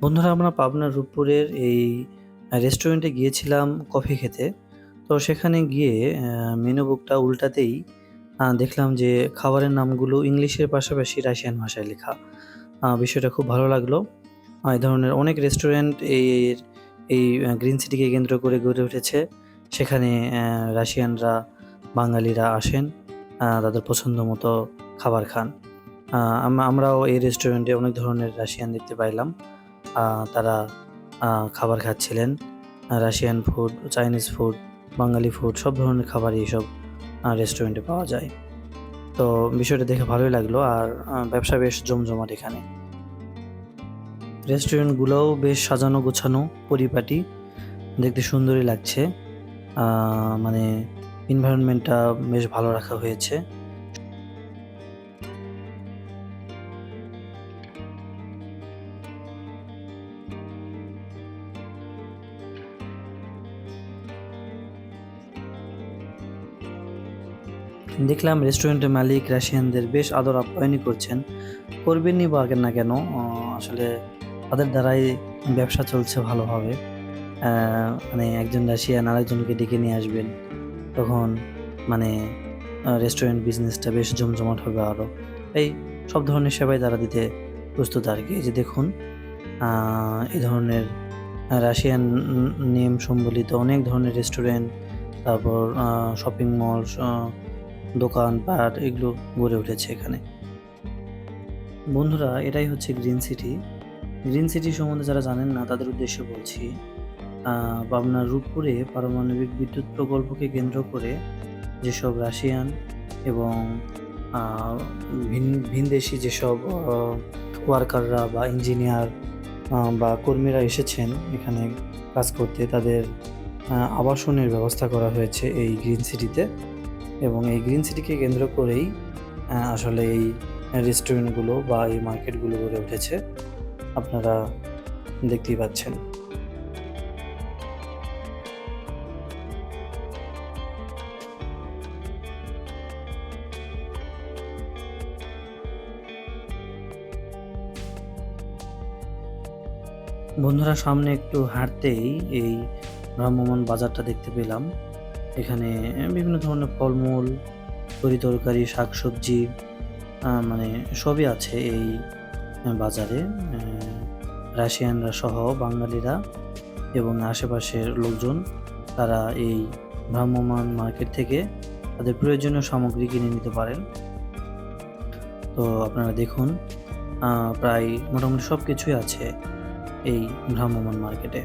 বন্ধুরা আমরা পাবনার রূপপুরের এই রেস্টুরেন্টে গিয়েছিলাম কফি খেতে। তো সেখানে গিয়ে মেনু বুকটা উল্টাতেই দেখলাম যে খাবারের নামগুলো ইংলিশের পাশাপাশি রাশিয়ান ভাষায় লেখা। বিষয়টা খুব ভালো লাগল। এই ধরনের অনেক রেস্টুরেন্টের এই গ্রিন সিটিকে কেন্দ্র করে গড়ে উঠেছে। সেখানে রাশিয়ানরা, বাঙালিরা আসেন। তাদের পছন্দ মতো খাবার খান। আমরাও এই রেস্টুরেন্টে অনেক ধরনের রাশিয়ান দেখতে পাইলাম। তারা খাবার খাচ্ছিলেন। Russian food, Chinese food, Bangali food সব ধরনের খাবারই এইসব রেস্টুরেন্টে পাওয়া যায়। তো বিষয়টা দেখে ভালোই লাগল আর ব্যবসা বেশ জমজমাট এখানে। রেস্টুরেন্টগুলোও বেশ সাজানো গোছানো, পরিপাটি। দেখতে সুন্দরই লাগছে। মানে এনভায়রনমেন্টটা বেশ ভালো রাখা হয়েছে। দেখলাম রেস্টুরেন্টের মালিক রাশিয়ানদের বেশ আদর আপ্যায়নই করছেন। করবেনই বা না কেন? আসলে তাদের দ্বারাই ব্যবসা চলছে ভালোভাবে। মানে একজন রাশিয়ান আরেকজনকে ডেকে নিয়ে আসবেন। তখন মানে রেস্টুরেন্ট বিজনেসটা বেশ জমজমাট হবে আরও। এই সব ধরনের সেবাই তারা দিতে প্রস্তুত আর কি যে দেখুন এই ধরনের রাশিয়ান নেম সম্বলিত অনেক ধরনের রেস্টুরেন্ট, তারপর শপিং মল, দোকানপাট এগুলো গড়ে উঠেছে এখানে। বন্ধুরা, এটাই হচ্ছে গ্রিন সিটি। গ্রিন সিটি সম্বন্ধে যারা জানেন না, তাদের উদ্দেশ্যে বলছি। পাবনার রূপপুরে পারমাণবিক বিদ্যুৎ প্রকল্পকে কেন্দ্র করে যেসব রাশিয়ান এবং ভিন, ভিনদেশী যেসব ওয়ার্কাররা বা ইঞ্জিনিয়ার বা কর্মীরা এসেছেন এখানে কাজ করতে, তাদের আবাসনের ব্যবস্থা করা হয়েছে এই গ্রিন সিটিতে। এবং এই গ্রিন সিটিকে কেন্দ্র করেই আসলে এই রেস্টুরেন্টগুলো বা এই মার্কেটগুলো গড়ে উঠেছে। আপনারা দেখতেই পাচ্ছেন। বন্ধুরা, সামনে একটু হাঁটতেই এই ভ্রাম্যমাণ বাজারটা দেখতে পেলাম। এখানে বিভিন্ন ধরনের ফলমূল, তরি-তরকারি, শাকসবজি আ মানে সবই আছে এই বাজারে। রাশিয়ানরা সহ বাঙালিরা এবং আশেপাশের লোকজন তারা এই ভ্রাম্যমান মার্কেট থেকে তাদের প্রয়োজনীয় সামগ্রী কিনে নিতে পারেন। তো আপনারা দেখুন প্রায় মোটামুটি সবকিছুই আছে এই ভ্রাম্যমান মার্কেটে।